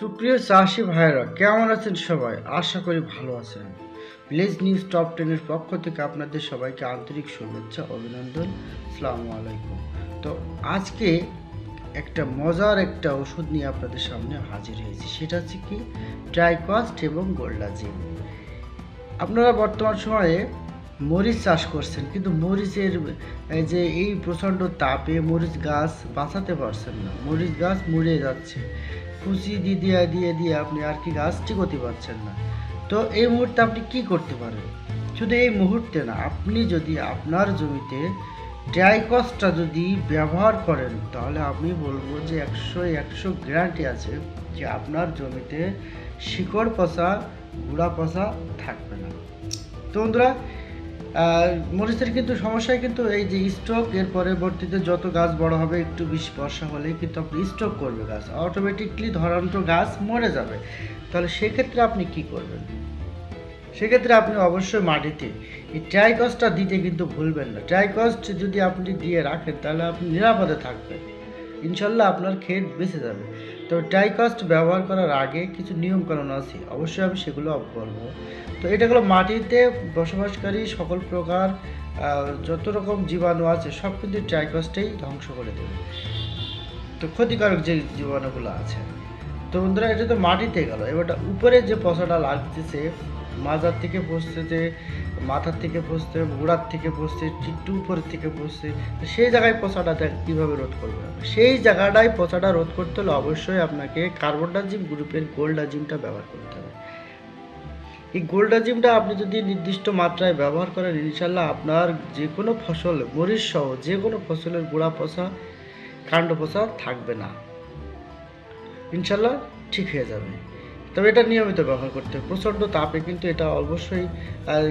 সুপ্রিয় চাষি ভাইরা কেমন আছেন সবাই? আশা করি ভালো আছেন। ভিলেজ নিউজ টপ টেনের পক্ষ থেকে আপনাদের সবাইকে আন্তরিক শুভেচ্ছা, অভিনন্দন। সালামু আলাইকুম। তো আজকে একটা মজার একটা ওষুধ নিয়ে আপনাদের সামনে হাজির হয়েছি। সেটা হচ্ছে কি? ট্রাইকস্ট এবং গোল্ডাজিম আপনারা বর্তমান সময়ে মরিচ চাষ করছেন, কিন্তু মরিচের যে এই প্রচণ্ড তাপে মরিচ গাছ বাঁচাতে পারছেন না। মরিচ গাছ মরে যাচ্ছে। কুচি দিয়ে দিয়ে দিয়ে দিয়ে আপনি আর কি গাছ টিকতে পারছেন না। তো এই মুহূর্তে আপনি কি করতে পারেন শুধু এই মুহূর্তে না, আপনি যদি আপনার জমিতে ড্রাইকসটা যদি ব্যবহার করেন, তাহলে আমি বলব যে একশো একশো গ্যারান্টি আছে যে আপনার জমিতে শিকড় পচা, গুড়া পচা থাকবে না। তো বন্ধুরা মরিচের কিন্তু সমস্যায় কিন্তু এই যে স্টক এর পরবর্তীতে যত গাছ বড় হবে, একটু বেশি বর্ষা হলেই কিন্তু আপনি স্টক করবে গাছ। অটোমেটিকলি ধরান্ত গাছ মরে যাবে। তাহলে সেক্ষেত্রে আপনি কি করবেন? সেক্ষেত্রে আপনি অবশ্যই মাটিতে এই ট্রাইকস্টটা দিতে কিন্তু ভুলবেন না। ট্রাইকস্ট যদি আপনি দিয়ে রাখেন, তাহলে আপনি নিরাপদে থাকবেন। ইনশাল্লাহ আপনার ক্ষেত বেঁচে যাবে। তো ডাইকাস্ট ব্যবহার করার আগে কিছু নিয়ম কানুন আছে, অবশ্যই আমি সেগুলো বলব তো এটা হলো মাটিতে বসবাসকারী সকল প্রকার যত রকম জীবাণু আছে, সব কিন্তু ট্রাইকস্টেই ধ্বংস করে দেবে। তো ক্ষতিকারক যে জীবাণুগুলো আছে। তো বন্ধুরা, এটা তো মাটিতে গেল। এবারটা উপরে যে পচাটা লাগতেছে মাজার থেকে পচতেছে মাথার থেকে পচতে গোড়ার থেকে পচতে একটু উপরের থেকে তো সেই জায়গায় পচাটা কীভাবে রোধ করবে? সেই জায়গাটায় পচাটা রোধ করতে হলে অবশ্যই আপনাকে কার্বনডাজিম গ্রুপের গোল্ডাজিমটা ব্যবহার করতে হবে। এই গোল্ডাজিমটা আপনি যদি নির্দিষ্ট মাত্রায় ব্যবহার করেন ইনশাল্লাহ আপনার যে কোনো ফসল, মরিচ সহ যে কোনো ফসলের গোড়া পচা, কাণ্ড পচা থাকবে না। ইনশাল্লাহ ঠিক হয়ে যাবে। তবে এটা নিয়মিত ব্যবহার করতে হবে। প্রচণ্ড তাপে কিন্তু এটা অবশ্যই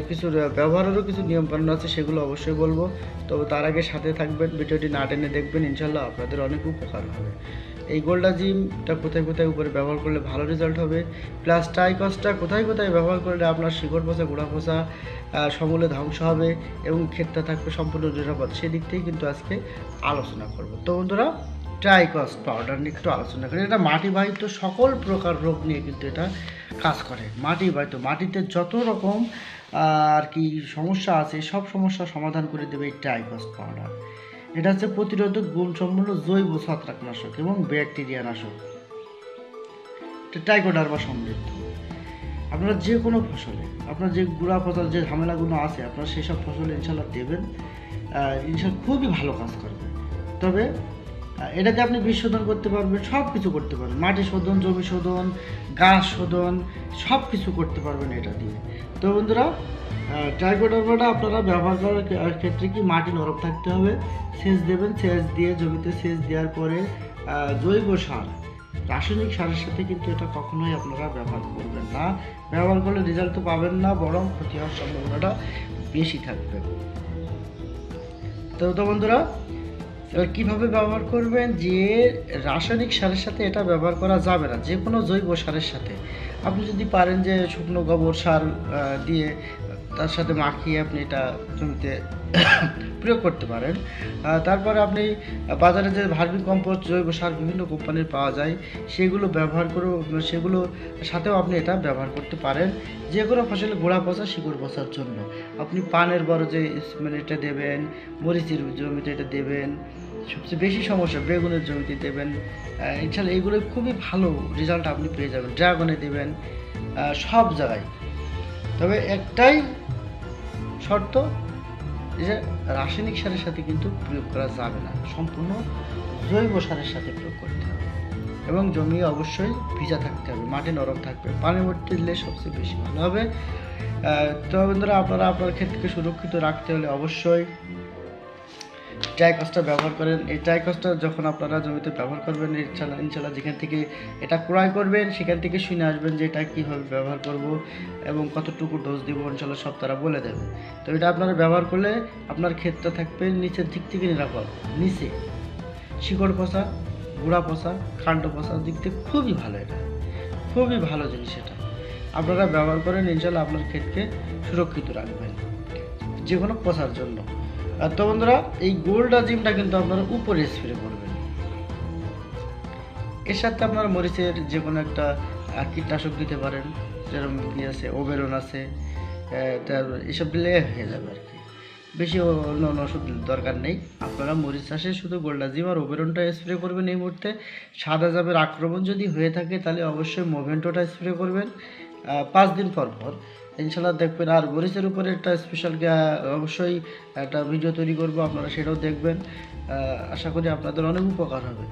কিছু ব্যবহারেরও কিছু নিয়মকানুন আছে, সেগুলো অবশ্যই বলব। তবে তার আগে সাথে থাকবেন, ভিডিওটি না টেনে দেখবেন ইনশাল্লাহ আপনাদের অনেক উপকার হবে। এই গোল্ডাজিমটা কোথায় কোথায় উপরে ব্যবহার করলে ভালো রেজাল্ট হবে? প্লাস টাইকসটা কোথায় কোথায় ব্যবহার করলে আপনার শিকড় পচা, গোড়া পচা সমূলে ধ্বংস হবে এবং ক্ষেতটা থাকবে সম্পূর্ণ নিরাপদ? সেদিক থেকেই কিন্তু আজকে আলোচনা করব। তো বন্ধুরা ট্রাইকস পাউডার নিয়ে একটু আলোচনা করি। এটা মাটিবাহিত সকল প্রকার রোগ নিয়ে কিন্তু এটা কাজ করে। মাটিবাহিত, মাটিতে যত রকম আর কি সমস্যা আছে, সব সমস্যার সমাধান করে দেবে এই ট্রাইকস পাউডার এটা হচ্ছে প্রতিরোধক গুণসম্পন্ন জৈব ছত্রাকনাশক এবং ব্যাকটেরিয়া নাশক এটা টাইকোডার্মা সমৃদ্ধ। আপনারা যে কোনো ফসলে, আপনার যে গুঁড়া ফসল যে ঝামেলাগুলো আছে, আপনারা সেসব ফসলে ইনশাল্লাহ দেবেন। ইনশাল্লাহ খুবই ভালো কাজ করবে। তবে এটাতে আপনি বীজ শোধন করতে পারবেন সব কিছু করতে পারবেন। মাটি শোধন, জমি শোধন গাছ শোধন সব কিছু করতে পারবেন এটা দিয়ে। তো বন্ধুরা ট্রাইকোডার্মাটা আপনারা ব্যবহার করার ক্ষেত্রে কি মাটি নরম থাকতে হবে? সেচ দেবেন, সেচ দিয়ে জমিতে সেচ দেওয়ার পরে জৈব সার। রাসায়নিক সারের সাথে কিন্তু এটা কখনোই আপনারা ব্যবহার করবেন না। ব্যবহার করলে রেজাল্ট তো পাবেন না, বরং ক্ষতি হওয়ার সম্ভাবনাটা বেশি থাকবে। তো বন্ধুরা এবার কীভাবে ব্যবহার করবেন? যে রাসায়নিক সারের সাথে এটা ব্যবহার করা যাবে না, যে কোনো জৈব সারের সাথে। আপনি যদি পারেন যে শুকনো গোবর সার দিয়ে তার সাথে মাখিয়ে আপনি এটা জমিতে প্রয়োগ করতে পারেন। তারপরে আপনি বাজারে যে ভার্মি কম্পোস্ট, জৈব সার বিভিন্ন কোম্পানির পাওয়া যায়, সেগুলো ব্যবহার করে সেগুলো সাথেও আপনি এটা ব্যবহার করতে পারেন। যে কোনো ফসলে গোড়া পচা, শিকড় পচার জন্য। আপনি পানের বড় যে মানে এটা দেবেন, মরিচের জমিতে এটা দেবেন, সবচেয়ে বেশি সমস্যা বেগুনের জমিতে দেবেন। ইনশাল্লাহ এগুলো খুবই ভালো রেজাল্ট আপনি পেয়ে যাবেন। ড্রাগনে দেবেন সব জায়গায়। তবে একটাই শর্ত যে রাসায়নিক সারের সাথে কিন্তু প্রয়োগ করা যাবে না। সম্পূর্ণ জৈব সারের সাথে প্রয়োগ করতে হবে। এবং জমি অবশ্যই ভিজা থাকতে হবে, মাটি নরম থাকবে, পানি ভর্তি দিলে সবচেয়ে বেশি ভালো হবে। তো বন্ধুরা, আপনারা আপনার ক্ষেতকে সুরক্ষিত রাখতে হলে অবশ্যই ট্রাইকসটা ব্যবহার করেন। এই ট্রাইকসটা যখন আপনারা জমিতে ব্যবহার করবেন, ইনশাল্লাহ ইনশাল্লাহ যেখান থেকে এটা ক্রয় করবেন, সেখান থেকে শুনে আসবেন যে এটা কীভাবে ব্যবহার করব এবং কতটুকু ডোজ দিব, ইনশাল্লাহ সব তারা বলে দেবে। তো এটা আপনারা ব্যবহার করলে আপনার ক্ষেতটা থাকবে নিচের দিক থেকে নিরাপদ। নিচে শিকড় পচা, গুঁড়া পচা, খান্ড পচার দিক থেকে খুবই ভালো এটা। খুবই ভালো জিনিস এটা। আপনারা ব্যবহার করেন, ইনশাল্লাহ আপনার ক্ষেতকে সুরক্ষিত রাখবেন। যে কোনো পচার জন্য। আর তো বন্ধুরা, এই গোল্ড আজিমটা কিন্তু আপনারা উপরে স্প্রে করবেন। এর সাথে আপনারা মরিচের যে কোনো একটা কীটনাশক দিতে পারেন, যেরকম কি আছে, ওবেরন আছে তারপর এসব দিলে হয়ে যাবে আর কি। বেশি অন্য অন্য ওষুধ দরকার নেই। আপনারা মরিচ চাষে শুধু গোল্ডাজিম আর ওবেরনটা স্প্রে করবেন এই মুহূর্তে। সাদা জাবের আক্রমণ যদি হয়ে থাকে, তাহলে অবশ্যই মোভেন্টোটা স্প্রে করবেন। পাঁচ দিন পর পর। ইনশাল্লাহ দেখবেন আর মরিচের উপরে একটা স্পেশাল অবশ্যই একটা ভিডিও তৈরি করব, আপনারা সেটাও দেখবেন। আশা করি আপনাদের অনেক উপকার হবে।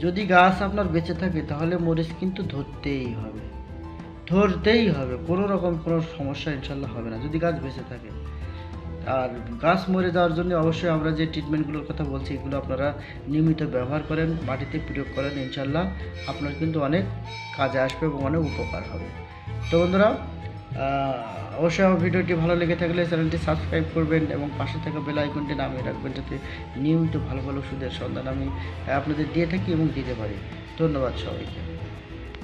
যদি গাছ আপনার বেঁচে থাকে, তাহলে মরিচ কিন্তু ধরতেই হবে। ধরতেই হবে, কোনো রকম কোনো সমস্যা ইনশাল্লাহ হবে না। যদি গাছ বেঁচে থাকে। আর গাছ মরে যাওয়ার জন্য অবশ্যই আমরা যে ট্রিটমেন্টগুলোর কথা বলছি, এগুলো আপনারা নিয়মিত ব্যবহার করেন, মাটিতে প্রয়োগ করেন ইনশাল্লাহ আপনার কিন্তু অনেক কাজে আসবে এবং অনেক উপকার হবে। তো বন্ধুরা অবশ্যই আমার ভিডিওটি ভালো লেগে থাকলে চ্যানেলটি সাবস্ক্রাইব করবেন এবং পাশে থাকা বেল আইকনটি নামিয়ে রাখবেন যাতে নিয়মিত ভালো ভালো ওষুধের সন্ধান আমি আপনাদের দিয়ে থাকি এবং দিতে পারি। ধন্যবাদ সবাইকে।